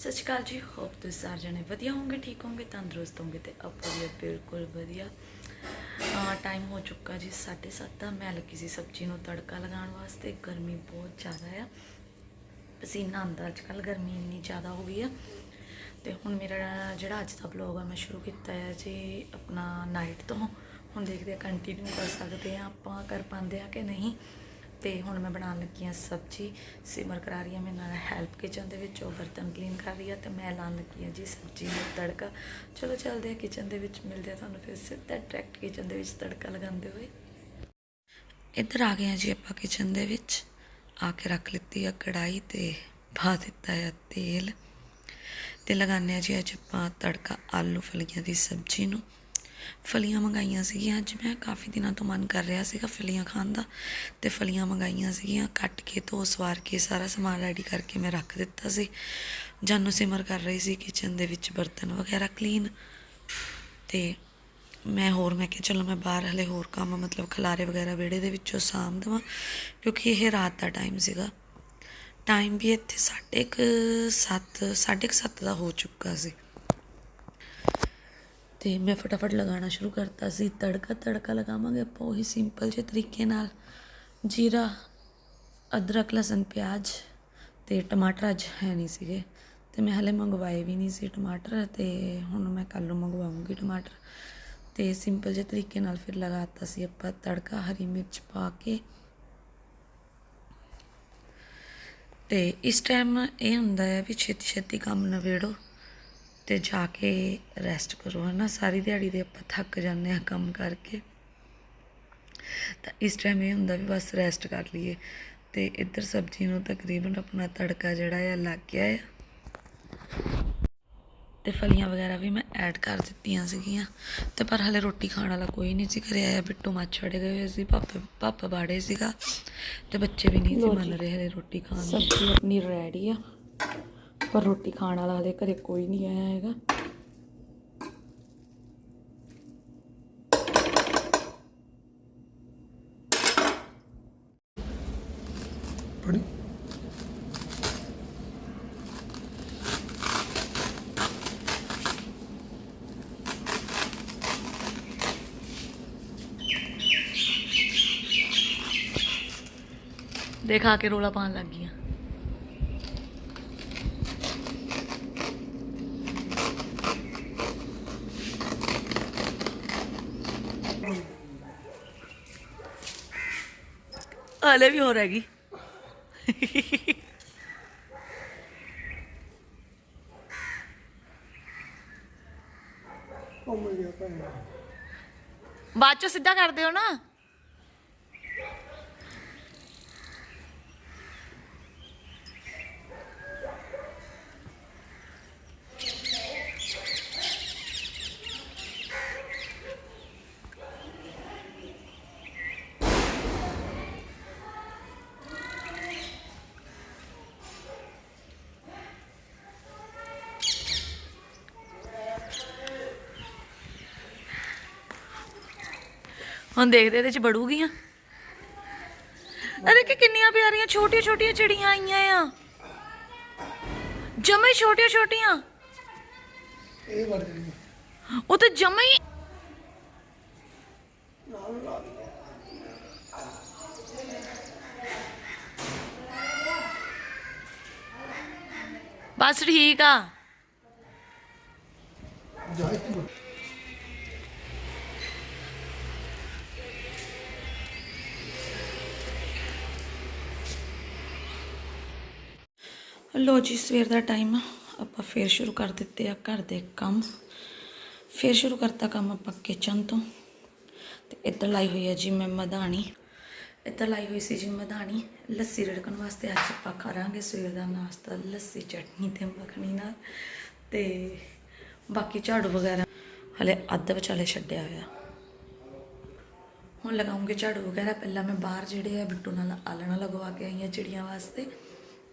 ਸਤਿ ਸ਼੍ਰੀ ਅਕਾਲ ਜੀ ਹੋਪ ਤੁਸੀਂ ਸਾਰੇ ਜਣੇ ਵਧੀਆ ਹੋਵੋਗੇ, ਠੀਕ ਹੋਵੋਗੇ, ਤੰਦਰੁਸਤ ਹੋਵੋਗੇ ਤੇ ਆਪਾਂ ਵੀ ਬਿਲਕੁਲ ਵਧੀਆ। ਟਾਈਮ ਹੋ ਚੁੱਕਾ ਜੀ 7:30 ਦਾ, ਮੈਂ ਲੱਗੀ ਸੀ ਸਬਜ਼ੀ ਨੂੰ ਤੜਕਾ ਲਗਾਉਣ ਵਾਸਤੇ, ਗਰਮੀ ਬਹੁਤ ਜ਼ਿਆਦਾ ਆ। ਪਸੀਨਾ ਆਉਂਦਾ ਅੱਜ ਕੱਲ ਗਰਮੀ ਇੰਨੀ ਜ਼ਿਆਦਾ ਹੋ ਗਈ ਆ। ਤੇ ਹੁਣ ਮੇਰਾ ਜਿਹੜਾ ਅੱਜ ਦਾ ਬਲੌਗ ਆ, ਮੈਂ ਸ਼ੁਰੂ ਕੀਤਾ ਹੈ ਜੀ ਆਪਣਾ ਨਾਈਟ ਤੋਂ। ਹੁਣ ਦੇਖਦੇ ਆ ਕੰਟੀਨਿਊ ਕਰ ਸਕਦੇ ਆ ਆਪਾਂ, ਕਰ ਪਾਉਂਦੇ ਆ ਕਿ ਨਹੀਂ। ਤੇ ਹੁਣ ਮੈਂ ਬਣਾਉਣ ਲੱਗੀ ਆ ਸਬਜ਼ੀ, ਸਿਮਰ ਕਰਾ ਰਹੀ ਆ ਮੇਰੇ ਨਾਲ ਹੈਲਪ ਕਿਚਨ ਦੇ ਵਿੱਚ, ਉਹ ਬਰਤਨ ਕਲੀਨ ਕਰ ਰਹੀ ਆ ਤੇ ਮੈਂ ਲਾਉਣ ਲੱਗੀ ਆ ਜੀ ਸਬਜ਼ੀ ਨੂੰ ਤੜਕਾ। ਚਲੋ ਚੱਲਦੇ ਆ ਕਿਚਨ ਦੇ ਵਿੱਚ, ਮਿਲਦੇ ਆ ਤੁਹਾਨੂੰ ਫਿਰ ਸਿੱਧਾ ਡਾਇਰੈਕਟ ਕਿਚਨ ਦੇ ਵਿੱਚ ਤੜਕਾ ਲਗਾਉਂਦੇ ਹੋਏ। ਇੱਧਰ ਆ ਗਏ ਆ ਜੀ ਆਪਾਂ ਕਿਚਨ ਦੇ ਵਿੱਚ। ਆ ਕੇ ਰੱਖ ਲਿੱਤੀ ਆ ਕੜਾਈ ਤੇ ਪਾ ਦਿੱਤਾ ਆ ਤੇਲ। ਤੇ ਲਗਾਉਂਦੇ ਆ ਜੀ ਅੱਜ ਆਪਾਂ ਤੜਕਾ ਆਲੂ ਫਲੀਆਂ ਦੀ ਸਬਜ਼ੀ ਨੂੰ। ਫਲੀਆਂ ਮੰਗਾਈਆਂ ਸੀਗੀਆਂ। ਅੱਜ ਮੈਂ ਕਾਫੀ ਦਿਨਾਂ ਤੋਂ ਮਨ ਕਰ ਰਿਹਾ ਸੀਗਾ ਫਲੀਆਂ ਖਾਣ ਦਾ ਤੇ ਫਲੀਆਂ ਮੰਗਾਈਆਂ ਸੀਗੀਆਂ। ਕੱਟ ਕੇ ਧੋ ਸਵਾਰ ਕੇ ਸਾਰਾ ਸਮਾਨ ਰੈਡੀ ਕਰਕੇ ਮੈਂ ਰੱਖ ਦਿੱਤਾ ਸੀ। ਜਾਨੂ ਸਿਮਰ ਕਰ ਰਹੀ ਸੀ ਕਿਚਨ ਦੇ ਵਿੱਚ ਬਰਤਨ ਵਗੈਰਾ ਕਲੀਨ ਤੇ ਮੈਂ ਹੋਰ, ਮੈਂ ਕਿਹਾ ਚਲੋ ਮੈਂ ਬਾਹਰ ਹਲੇ ਹੋਰ ਕੰਮ, ਮਤਲਬ ਖਲਾਰੇ ਵਗੈਰਾ ਵਿਹੜੇ ਦੇ ਵਿੱਚੋਂ ਸਾਂਭ ਦੇਵਾਂ, ਕਿਉਂਕਿ ਇਹ ਰਾਤ ਦਾ ਟਾਈਮ ਸੀਗਾ। ਟਾਈਮ ਵੀ ਇੱਥੇ ਸਾਢੇ ਕੁ ਸੱਤ, ਸਾਢੇ ਕੁ ਸੱਤ ਦਾ ਹੋ ਚੁੱਕਾ ਸੀ। ਤੇ ਮੈਂ ਫਟਾਫਟ ਲਗਾਉਣਾ ਸ਼ੁਰੂ ਕਰਤਾ ਸੀ। ਤੜਕਾ ਤੜਕਾ ਲਗਾਵਾਂਗੇ ਆਪਾਂ ਉਹੀ ਸਿੰਪਲ ਜਿਹੇ ਤਰੀਕੇ ਨਾਲ। ਜੀਰਾ, ਅਦਰਕ, ਲਸਣ, ਪਿਆਜ਼ ਤੇ ਟਮਾਟਰ ਅੱਜ ਹੈ ਨਹੀਂ ਸੀਗੇ। ਤੇ ਮੈਂ ਹਲੇ ਮੰਗਵਾਏ ਵੀ ਨਹੀਂ ਸੀ ਟਮਾਟਰ ਤੇ ਹੁਣ ਮੈਂ ਕੱਲ ਨੂੰ ਮੰਗਵਾਉਂਗੀ ਟਮਾਟਰ। ਤੇ ਸਿੰਪਲ ਜਿਹੇ ਤਰੀਕੇ ਨਾਲ ਫਿਰ ਲਗਾਤਾ ਸੀ ਆਪਾਂ ਤੜਕਾ, ਹਰੀ ਮਿਰਚ ਪਾ ਕੇ। ਤੇ ਇਸ ਟਾਈਮ ਇਹ ਹੁੰਦਾ ਹੈ ਵੀ ਛੇਤੀ ਛੇਤੀ ਕੰਮ ਨਵੇੜੋ ਤੇ ਜਾ ਕੇ ਰੈਸਟ ਕਰੋ ਹਨਾ? ਸਾਰੀ ਦਿਹਾੜੀ ਦੇ ਆਪਾਂ ਥੱਕ ਜਾਂਦੇ ਆ ਕੰਮ ਕਰਕੇ। ਤਾਂ ਇਸ ਟਾਈਮ ਇਹ ਹੁੰਦਾ ਵੀ ਬਸ ਰੈਸਟ ਕਰ ਲਈਏ। ਤੇ ਇੱਧਰ ਸਬਜ਼ੀ ਨੂੰ ਤਕਰੀਬਨ ਆਪਣਾ ਤੜਕਾ ਜਿਹੜਾ ਆ ਲੱਗ ਗਿਆ ਆ। ਤੇ ਫਲੀਆਂ ਵਗੈਰਾ ਵੀ ਮੈਂ ਐਡ ਕਰ ਦਿੱਤੀਆਂ ਸੀਗੀਆਂ। ਤੇ ਪਰ ਹਲੇ ਰੋਟੀ ਖਾਣ ਵਾਲਾ ਕੋਈ ਨਹੀਂ ਸੀ ਘਰੇ ਆਇਆ ਬਿੱਟੂ ਮੱਛੜੇ ਗਏ ਹੋਏ ਸੀ ਪਾਪਾ ਪਾਪਾ ਬਾੜੇ ਸੀਗਾ। ਤੇ ਬੱਚੇ ਵੀ ਨਹੀਂ ਸੀ ਮੰਨ ਰਹੇ ਹਲੇ ਰੋਟੀ ਖਾਣ ਨੂੰ ਸਬਜ਼ੀ ਆਪਣੀ ਰੈਡੀ ਆ। ਪਰ ਰੋਟੀ ਖਾਣ ਵਾਲਾ ਹਲੇ ਘਰੇ ਕੋਈ ਨਹੀਂ ਆਇਆ ਹੈਗਾ ਪੜੀ ਦੇਖਾ ਕੇ ਰੋਲਾ ਪਾਉਣ ਲੱਗ ਗਈਆਂ ਹਲੇ ਵੀ ਹੋ ਰਹੀ ਉਹ ਮਿਲ ਗਿਆ ਭੈਣ ਬਾਅਦ ਚੋਂ ਸਿੱਧਾ ਕਰ ਦਿਓ ਨਾ ਹੁਣ ਦੇਖਦੇ ਇਹਦੇ ਚ ਬੜੂਗੀਆਂ ਅਰੇ ਕਿ ਕਿੰਨੀਆਂ ਪਿਆਰੀਆਂ ਛੋਟੀਆਂ ਛੋਟੀਆਂ ਚਿੜੀਆਂ ਆਈਆਂ ਆ। ਜਮੇ ਛੋਟੀਆਂ ਛੋਟੀਆਂ। ਇਹ ਵੜ ਗਈ ਉਹ ਤਾਂ ਜਮੇ ਹੀ ਬਸ ਠੀਕ ਆ। ਲੋ ਜੀ, ਸਵੇਰ ਦਾ ਟਾਈਮ ਆਪਾਂ ਫੇਰ ਸ਼ੁਰੂ ਕਰ ਦਿੱਤੇ ਆ ਘਰ ਦੇ ਕੰਮ। ਫੇਰ ਸ਼ੁਰੂ ਕਰਤਾ ਕੰਮ ਆਪਾਂ ਕਿਚਨ ਤੋਂ। ਤੇ ਇੱਧਰ ਲਾਈ ਹੋਈ ਹੈ ਜੀ ਮੈਂ ਮਧਾਣੀ। ਇੱਧਰ ਲਾਈ ਹੋਈ ਸੀ ਜੀ ਮਧਾਣੀ। ਲੱਸੀ ਰੜਕਣ ਵਾਸਤੇ ਅੱਜ ਆਪਾਂ ਕਰਾਂਗੇ ਸਵੇਰ ਦਾ ਨਾਸ਼ਤਾ, ਲੱਸੀ, ਚਟਨੀ ਤੇ ਮੱਖਣੀ ਨਾਲ। ਤੇ ਬਾਕੀ ਝਾੜੂ ਵਗੈਰਾ। ਹਲੇ ਅੱਧ ਵਿਚਾਲੇ ਛੱਡਿਆ ਹੋਇਆ। ਹੁਣ ਲਗਾਉਂਗੇ ਝਾੜੂ ਵਗੈਰਾ। ਪਹਿਲਾਂ ਮੈਂ ਬਾਹਰ ਜਿਹੜੇ ਆ ਬਿੱਟੂ ਨਾਲ ਆਲਣਾ ਲਗਵਾ ਕੇ ਆਈ ਆ ਚਿੜੀਆਂ ਵਾਸਤੇ।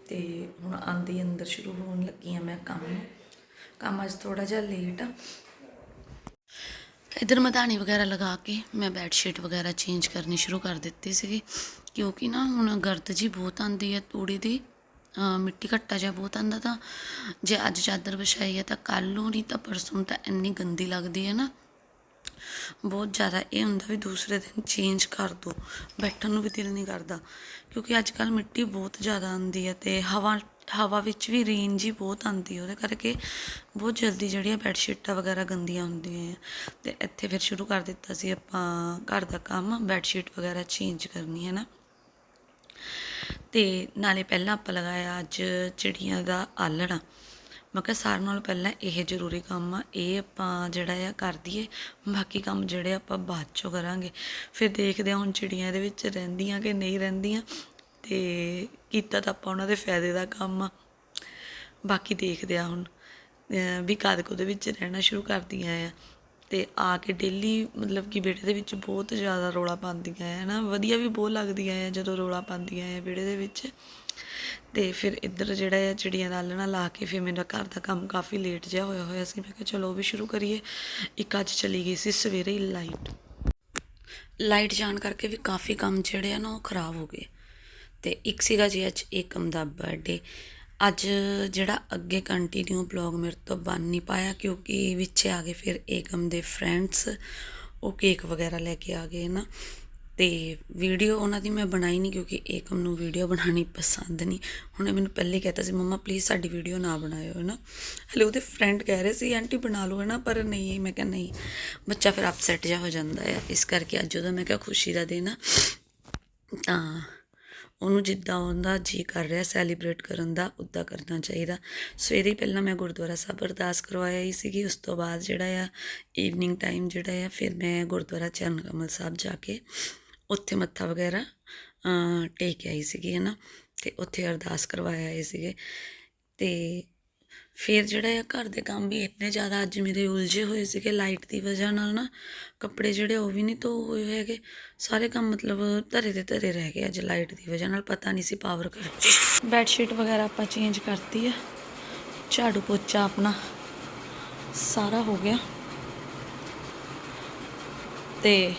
ਤੇ ਹੁਣ ਆਂਦੀ ਅੰਦਰ ਸ਼ੁਰੂ ਹੋਣ ਲੱਗੀ ਆ ਮੈਂ ਕੰਮ ਕੰਮ ਅੱਜ ਥੋੜਾ ਜਿਹਾ ਲੇਟ ਆ। ਇਧਰ ਮਧਾਣੀ ਵਗੈਰਾ ਲਗਾ ਕੇ ਮੈਂ ਬੈੱਡ ਸ਼ੀਟ ਵਗੈਰਾ ਚੇਂਜ ਕਰਨੀ ਸ਼ੁਰੂ ਕਰ ਦਿੱਤੀ ਸੀਗੀ। ਕਿਉਂਕਿ ਨਾ ਹੁਣ ਗਰਦ ਜੀ ਬਹੁਤ ਆਂਦੀ ਹੈ ਤੂੜੀ ਦੀ ਮਿੱਟੀ ਘੱਟਾ ਜਿਹਾ ਬਹੁਤ ਆਂਦਾ ਤਾਂ ਜੇ ਅੱਜ ਚਾਦਰ ਵਿਛਾਈ ਹੈ ਤਾਂ ਕੱਲ ਨੂੰ ਨਹੀਂ ਤਾਂ ਪਰਸੋਂ ਤਾਂ ਇੰਨੀ ਗੰਦੀ ਲੱਗਦੀ ਹੈ ਨਾ। ਬਹੁਤ ਜ਼ਿਆਦਾ ਇਹ ਹੁੰਦਾ ਵੀ ਦੂਸਰੇ ਦਿਨ ਚੇਂਜ ਕਰ ਦੋ, ਬੈਠਣ ਨੂੰ ਵੀ ਦਿਲ ਨਹੀਂ ਕਰਦਾ। ਕਿਉਂਕਿ ਅੱਜ ਕੱਲ ਮਿੱਟੀ ਬਹੁਤ ਜ਼ਿਆਦਾ ਆਉਂਦੀ ਹੈ ਤੇ ਹਵਾ ਹਵਾ ਵਿੱਚ ਵੀ ਰੇਂਜ ਹੀ ਬਹੁਤ ਆਉਂਦੀ ਉਹਦੇ ਕਰਕੇ ਬਹੁਤ ਜਲਦੀ ਜਿਹੜੀਆਂ ਬੈੱਡ ਸ਼ੀਟਾਂ ਵਗੈਰਾ ਗੰਦੀਆਂ ਹੁੰਦੀਆਂ ਹੈ ਤੇ ਇੱਥੇ ਫਿਰ ਸ਼ੁਰੂ ਕਰ ਦਿੱਤਾ ਸੀ ਆਪਾਂ ਘਰ ਦਾ ਕੰਮ ਬੈੱਡ ਸ਼ੀਟ ਵਗੈਰਾ ਚੇਂਜ ਕਰਨੀ, ਹੈ ਨਾ? ਤੇ ਨਾਲੇ ਪਹਿਲਾਂ ਆਪਾਂ ਲਗਾਇਆ ਅੱਜ ਚਿੜੀਆਂ ਦਾ ਆਲਣਾ ਮੈਂ ਕਿਹਾ ਸਾਰਿਆਂ ਨਾਲੋਂ ਪਹਿਲਾਂ ਇਹ ਜ਼ਰੂਰੀ ਕੰਮ ਆ, ਇਹ ਆਪਾਂ ਜਿਹੜਾ ਆ ਕਰ ਦਈਏ, ਬਾਕੀ ਕੰਮ ਜਿਹੜੇ ਆਪਾਂ ਬਾਅਦ ਚੋਂ ਕਰਾਂਗੇ। ਫਿਰ ਦੇਖਦੇ ਹਾਂ ਹੁਣ ਚਿੜੀਆਂ ਇਹਦੇ ਵਿੱਚ ਰਹਿੰਦੀਆਂ ਕਿ ਨਹੀਂ ਰਹਿੰਦੀਆਂ ਤੇ ਕੀਤਾ ਤਾਂ ਆਪਾਂ ਉਹਨਾਂ ਦੇ ਫਾਇਦੇ ਦਾ ਕੰਮ ਆ। ਬਾਕੀ ਦੇਖਦੇ ਆ ਹੁਣ ਵੀ ਕਦ ਕੁ ਉਹਦੇ ਵਿੱਚ ਰਹਿਣਾ ਸ਼ੁਰੂ ਕਰਦੀਆਂ ਆ ਤੇ ਆ ਕੇ ਡੇਲੀ ਮਤਲਬ ਕਿ ਵਿਹੜੇ ਦੇ ਵਿੱਚ ਬਹੁਤ ਜ਼ਿਆਦਾ ਰੋਲਾ ਪਾਉਂਦੀਆਂ ਹੈ ਨਾ ਵਧੀਆ ਵੀ ਬਹੁਤ ਲੱਗਦੀਆਂ ਆ ਜਦੋਂ ਰੋਲਾ ਪਾਉਂਦੀਆਂ ਹੈ ਵਿਹੜੇ ਦੇ ਵਿੱਚ। ਤੇ ਫਿਰ ਇੱਧਰ ਜਿਹੜਾ ਹੈ, ਚਿੜੀਆਂ ਦਾ ਆਲਣਾ ਲਾ ਕੇ ਫਿਰ ਮੇਰਾ ਘਰ ਦਾ ਕੰਮ ਕਾਫੀ ਲੇਟ ਜਿਹਾ ਹੋਇਆ ਹੋਇਆ ਸੀ। ਮੈਂ ਕਿਹਾ ਚਲੋ ਉਹ ਵੀ ਸ਼ੁਰੂ ਕਰੀਏ। ਇੱਕ ਅੱਜ ਚਲੀ ਗਈ ਸੀ ਸਵੇਰੇ ਹੀ ਲਾਈਟ ਲਾਈਟ ਜਾਣ ਕਰਕੇ ਵੀ ਕਾਫੀ ਕੰਮ ਜਿਹੜੇ ਆ ਨਾ ਉਹ ਖਰਾਬ ਹੋ ਗਏ। ਤੇ ਇੱਕ ਸੀਗਾ ਜੀ ਅੱਜ ਏਕਮ ਦਾ ਬਰਥਡੇ ਅੱਜ ਜਿਹੜਾ ਅੱਗੇ ਕੰਟੀਨਿਊ ਬਲੌਗ ਮੇਰੇ ਤੋਂ ਬਣ ਨਹੀਂ ਪਾਇਆ ਕਿਉਂਕਿ ਵਿੱਚ ਆ ਗਏ ਫਿਰ ਏਕਮ ਦੇ ਫਰੈਂਡਸ ਉਹ ਕੇਕ ਵਗੈਰਾ ਲੈ ਕੇ ਆ ਗਏ ਨਾ। ਤੇ ਵੀਡੀਓ ਉਹਨਾਂ ਦੀ ਮੈਂ ਬਣਾਈ ਨਹੀਂ ਕਿਉਂਕਿ ਏਕਮ ਨੂੰ ਵੀਡੀਓ ਬਣਾਉਣੀ ਪਸੰਦ ਨਹੀਂ ਉਹਨੇ ਮੈਨੂੰ ਪਹਿਲੇ ਕਹਿਤਾ ਸੀ, ਮੰਮਾ ਪਲੀਜ਼ ਸਾਡੀ ਵੀਡੀਓ ਨਾ ਬਣਾਇਓ ਹੈ ਨਾ ਹਲੇ ਉਹਦੇ ਫਰੈਂਡ ਕਹਿ ਰਹੇ ਸੀ, ਆਂਟੀ, ਬਣਾ ਲਓ ਹੈ ਨਾ ਪਰ ਨਹੀਂ, ਮੈਂ ਕਿਹਾ, ਨਹੀਂ, ਬੱਚਾ ਫਿਰ ਅਪਸੈਟ ਜਿਹਾ ਹੋ ਜਾਂਦਾ ਹੈ ਇਸ ਕਰਕੇ ਅੱਜ ਉਹਦਾ ਮੈਂ ਕਿਹਾ, ਖੁਸ਼ੀ ਦਾ ਦਿਨ ਆ। ਤਾਂ ਉਹਨੂੰ ਜਿੱਦਾਂ ਉਹਦਾ ਜੀ ਕਰ ਰਿਹਾ ਸੈਲੀਬ੍ਰੇਟ ਕਰਨ ਦਾ ਉੱਦਾਂ ਕਰਨਾ ਚਾਹੀਦਾ। ਸਵੇਰੇ ਹੀ ਪਹਿਲਾਂ ਮੈਂ ਗੁਰਦੁਆਰਾ ਸਾਹਿਬ ਅਰਦਾਸ ਕਰਵਾਇਆ ਹੀ ਸੀਗੀ। ਉਸ ਤੋਂ ਬਾਅਦ ਜਿਹੜਾ ਆ ਈਵਨਿੰਗ ਟਾਈਮ ਜਿਹੜਾ ਆ, ਫਿਰ ਮੈਂ ਗੁਰਦੁਆਰਾ ਚਰਨ ਕਮਲ ਸਾਹਿਬ ਜਾ ਕੇ ਉੱਥੇ ਮੱਥਾ ਵਗੈਰਾ ਟੇਕ ਆਈ ਸੀਗੀ ਹੈ ਨਾ ਅਤੇ ਉੱਥੇ ਅਰਦਾਸ ਕਰਵਾਇਆ ਆਏ ਸੀਗੇ। ਅਤੇ ਫਿਰ ਜਿਹੜਾ ਆ ਘਰ ਦੇ ਕੰਮ ਵੀ ਇੰਨੇ ਜ਼ਿਆਦਾ ਅੱਜ ਮੇਰੇ ਉਲਝੇ ਹੋਏ ਸੀਗੇ ਲਾਈਟ ਦੀ ਵਜ੍ਹਾ ਨਾਲ ਨਾ, ਕੱਪੜੇ ਜਿਹੜੇ ਉਹ ਵੀ ਨਹੀਂ ਧੋ ਹੋਏ ਹੈਗੇ। ਸਾਰੇ ਕੰਮ ਮਤਲਬ ਧਰੇ ਦੇ ਧਰੇ ਰਹਿ ਗਏ ਅੱਜ ਲਾਈਟ ਦੀ ਵਜ੍ਹਾ ਨਾਲ, ਪਤਾ ਨਹੀਂ ਸੀ ਪਾਵਰ ਕੱਟ ਬੈੱਡ ਸ਼ੀਟ ਵਗੈਰਾ ਆਪਾਂ ਚੇਂਜ ਕਰਤੀ ਆ। ਝਾੜੂ ਪੋਚਾ ਆਪਣਾ ਸਾਰਾ ਹੋ ਗਿਆ। ਤੇ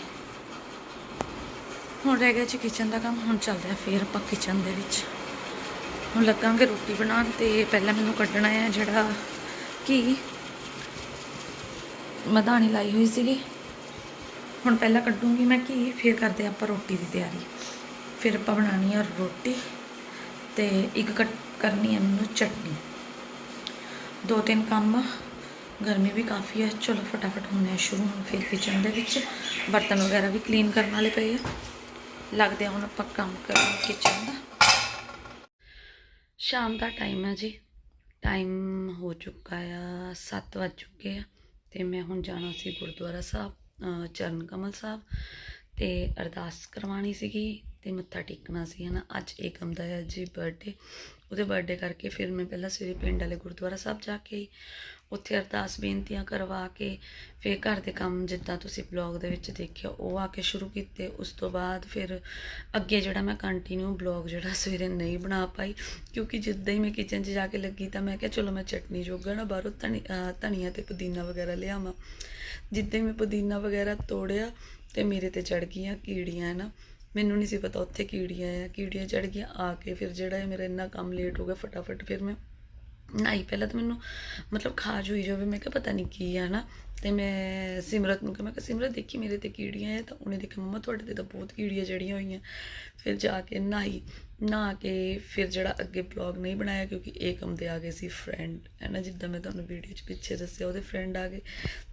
ਹੁਣ ਰਹਿ ਗਿਆ ਜੀ ਕਿਚਨ ਦਾ ਕੰਮ, ਹੁਣ ਚੱਲਦੇ ਆ ਫੇਰ ਆਪਾਂ ਕਿਚਨ ਦੇ ਵਿੱਚ। ਹੁਣ ਲੱਗਾਂਗੇ ਰੋਟੀ ਬਣਾਉਣ ਤੇ ਪਹਿਲਾਂ ਮੈਨੂੰ ਕੱਢਣਾ ਹੈ ਜਿਹੜਾ ਕੀ ਮਧਾਣੀ ਲਾਈ ਹੋਈ ਸੀਗੀ। ਹੁਣ ਪਹਿਲਾਂ ਕੱਢੂੰਗੀ ਮੈਂ ਕੀ ਫਿਰ ਕਰਦੇ ਆਪਾਂ ਰੋਟੀ ਦੀ ਤਿਆਰੀ। ਫਿਰ ਆਪਾਂ ਬਣਾਉਣੀ ਆ ਰੋਟੀ ਤੇ ਇੱਕ ਕੱਟ ਕਰਨੀ ਹੈ ਮੈਨੂੰ ਚਟਨੀ। ਦੋ ਤਿੰਨ ਕੰਮ, ਗਰਮੀ ਵੀ ਕਾਫੀ ਹੈ ਚਲੋ ਫਟਾਫਟ ਹੁੰਦੇ ਆ ਸ਼ੁਰੂ ਹੁਣ ਫਿਰ ਕਿਚਨ ਦੇ ਵਿੱਚ। ਬਰਤਨ ਵਗੈਰਾ ਵੀ ਕਲੀਨ ਕਰਨ ਵਾਲੇ ਪਏ ਆ। ਲੱਗਦੇ ਆ ਹੁਣ ਆਪਾਂ ਕੰਮ ਕਰਾਂ ਕਿਚਨ ਦਾ। ਸ਼ਾਮ ਦਾ ਟਾਈਮ ਹੈ ਜੀ। ਟਾਈਮ ਹੋ ਚੁੱਕਾ ਆ 7 ਵੱਜ ਚੁੱਕੇ ਆ। ਤੇ ਮੈਂ ਹੁਣ ਜਾਣਾ ਸੀ ਗੁਰਦੁਆਰਾ ਸਾਹਿਬ ਚਰਨ ਕਮਲ ਸਾਹਿਬ। ਤੇ ਅਰਦਾਸ ਕਰਵਾਉਣੀ ਸੀਗੀ ਤੇ ਮੱਥਾ ਟੇਕਣਾ ਸੀ, ਹਨਾ। ਅੱਜ ਏਕਮ ਦਾ ਹੈ ਜੀ ਬਰਥਡੇ ਉਹਦੇ ਬਰਥਡੇ ਕਰਕੇ ਫਿਰ ਮੈਂ ਪਹਿਲਾਂ ਸਵੇਰੇ ਪਿੰਡ ਵਾਲੇ ਗੁਰਦੁਆਰਾ ਸਾਹਿਬ ਜਾ ਕੇ ਆਈ। ਉੱਥੇ ਅਰਦਾਸ ਬੇਨਤੀਆਂ ਕਰਵਾ ਕੇ ਫਿਰ ਘਰ ਦੇ ਕੰਮ ਜਿੱਦਾਂ ਤੁਸੀਂ ਬਲੌਗ ਦੇ ਵਿੱਚ ਦੇਖਿਆ, ਉਹ ਆ ਕੇ ਸ਼ੁਰੂ ਕੀਤੇ। ਉਸ ਤੋਂ ਬਾਅਦ ਫਿਰ ਅੱਗੇ ਜਿਹੜਾ ਮੈਂ ਕੰਟੀਨਿਊ ਬਲੌਗ ਜਿਹੜਾ ਸਵੇਰੇ ਨਹੀਂ ਬਣਾ ਪਾਈ, ਕਿਉਂਕਿ ਜਿੱਦਾਂ ਹੀ ਮੈਂ ਕਿਚਨ 'ਚ ਜਾ ਕੇ ਲੱਗੀ ਤਾਂ ਮੈਂ ਕਿਹਾ, ਚਲੋ ਮੈਂ ਚਟਨੀ ਜੋਗਾ ਨਾ ਬਾਹਰੋਂ ਧਨੀ ਧਨੀਆ ਤੇ ਪੁਦੀਨਾ ਵਗੈਰਾ ਲਿਆਵਾਂ। ਜਿੱਦਾਂ ਹੀ ਮੈਂ ਪੁਦੀਨਾ ਵਗੈਰਾ ਤੋੜਿਆ ਤੇ ਮੇਰੇ ਤੇ ਚੜ ਗਈਆਂ ਕੀੜੀਆਂ ਨਾ, ਮੈਨੂੰ ਨਹੀਂ ਸੀ ਪਤਾ ਉੱਥੇ ਕੀੜੀਆਂ ਆ, ਕੀੜੀਆਂ ਚੜ ਗਈਆਂ, ਆ ਕੇ ਫਿਰ ਜਿਹੜਾ ਇਹ ਮੇਰਾ ਇੰਨਾ ਕੰਮ ਲੇਟ ਹੋ ਗਿਆ, ਫਟਾਫਟ ਫਿਰ ਮੈਂ ਨਹੀਂ ਪਹਿਲਾਂ ਤਾਂ ਮੈਨੂੰ ਮਤਲਬ ਖਾਜ ਹੋਈ ਜਾਵੇ, ਮੈਂ ਕਿਹਾ ਪਤਾ ਨਹੀਂ ਕੀ ਆ ਨਾ। ਤੇ ਮੈਂ ਸਿਮਰਤ ਨੂੰ ਕਿਹਾ, ਮੈਂ ਕਿਹਾ, ਸਿਮਰਤ ਦੇਖੀ ਮੇਰੇ ਤੇ ਕੀੜੀਆਂ ਆ ਤਾਂ ਉਹਨੇ ਦੇਖਿਆ, ਮੰਮਾ, ਤੁਹਾਡੇ ਤੇ ਤਾਂ ਬਹੁਤ ਕੀੜੀਆਂ ਜੜੀਆਂ ਹੋਈਆਂ। ਫਿਰ ਜਾ ਕੇ ਨਹਾਈ, ਨਹਾ ਕੇ ਫਿਰ ਜਿਹੜਾ ਅੱਗੇ ਬਲੌਗ ਨਹੀਂ ਬਣਾਇਆ, ਕਿਉਂਕਿ ਏਕਮ ਦੇ ਆ ਗਏ ਸੀ ਫਰੈਂਡ ਹੈ ਨਾ, ਜਿੱਦਾਂ ਮੈਂ ਤੁਹਾਨੂੰ ਵੀਡੀਓ 'ਚ ਪਿੱਛੇ ਦੱਸਿਆ, ਉਹਦੇ ਫਰੈਂਡ ਆ ਗਏ।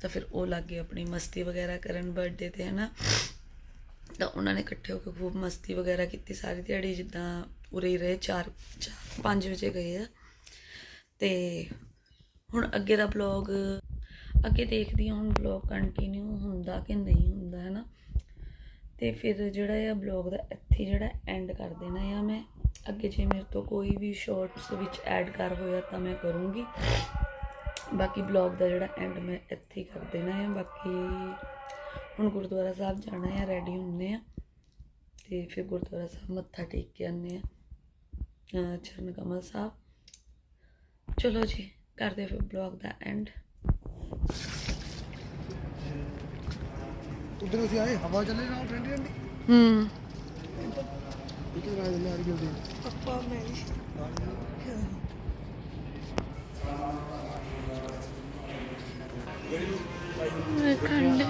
ਤਾਂ ਫਿਰ ਉਹ ਲੱਗ ਆਪਣੀ ਮਸਤੀ ਵਗੈਰਾ ਕਰਨ ਬਰਥਡੇ ਤੇ, ਹੈ ਨਾ। ਤਾਂ ਉਹਨਾਂ ਨੇ ਇਕੱਠੇ ਹੋ ਕੇ ਖੂਬ ਮਸਤੀ ਵਗੈਰਾ ਕੀਤੀ, ਸਾਰੀ ਦਿਹਾੜੀ ਜਿੱਦਾਂ ਉਰੇ ਹੀ ਰਹੇ 4 5 ਵਜੇ ਗਏ ਆ। ਤੇ ਹੁਣ ਅੱਗੇ ਦਾ ਬਲੌਗ ਅੱਗੇ ਦੇਖਦੀ ਹਾਂ ਹੁਣ ਬਲੌਗ ਕੰਟੀਨਿਊ ਹੁੰਦਾ ਕਿ ਨਹੀਂ ਹੁੰਦਾ ਹੈ ਨਾ ਤੇ ਫਿਰ ਜਿਹੜਾ ਆ ਬਲੌਗ ਦਾ ਇੱਥੇ ਜਿਹੜਾ ਐਂਡ ਕਰ ਦੇਣਾ ਆ ਮੈਂ, ਅੱਗੇ ਜੇ ਮੇਰੇ ਤੋਂ ਕੋਈ ਵੀ ਸ਼ਾਰਟਸ ਵਿੱਚ ਐਡ ਕਰ ਹੋਇਆ ਤਾਂ ਮੈਂ ਕਰੂੰਗੀ। ਬਾਕੀ ਬਲੌਗ ਦਾ ਜਿਹੜਾ ਐਂਡ ਮੈਂ ਇੱਥੇ ਕਰ ਦੇਣਾ ਹੈ ਬਾਕੀ ਹੁਣ ਗੁਰਦੁਆਰਾ ਸਾਹਿਬ ਜਾਣਾ ਹੈ ਰੈਡੀ ਹੁੰਨੇ ਆ। ਤੇ ਫਿਰ ਗੁਰਦੁਆਰਾ ਸਾਹਿਬ ਮੱਥਾ ਟੇਕ ਕੇ ਆਨੇ ਆ ਚਰਨ ਕਮਲ ਸਾਹਿਬ। ਚਲੋ ਜੀ ਕਰਦੇ ਫਿਰ ਬਲੌਗ ਦਾ ਐਂਡ ਉਧਰ ਅਸੀਂ ਆਏ ਹਵਾ ਚੱਲੇ ਨਾਲ ਠੰਡੀ ਠੰਡੀ? ਹੂੰ। ਇੱਕ ਰਾਜ ਲੈ ਰਹੀ ਹੁੰਦੀ ਪਪਾ ਮੈਂ ਖੰਡ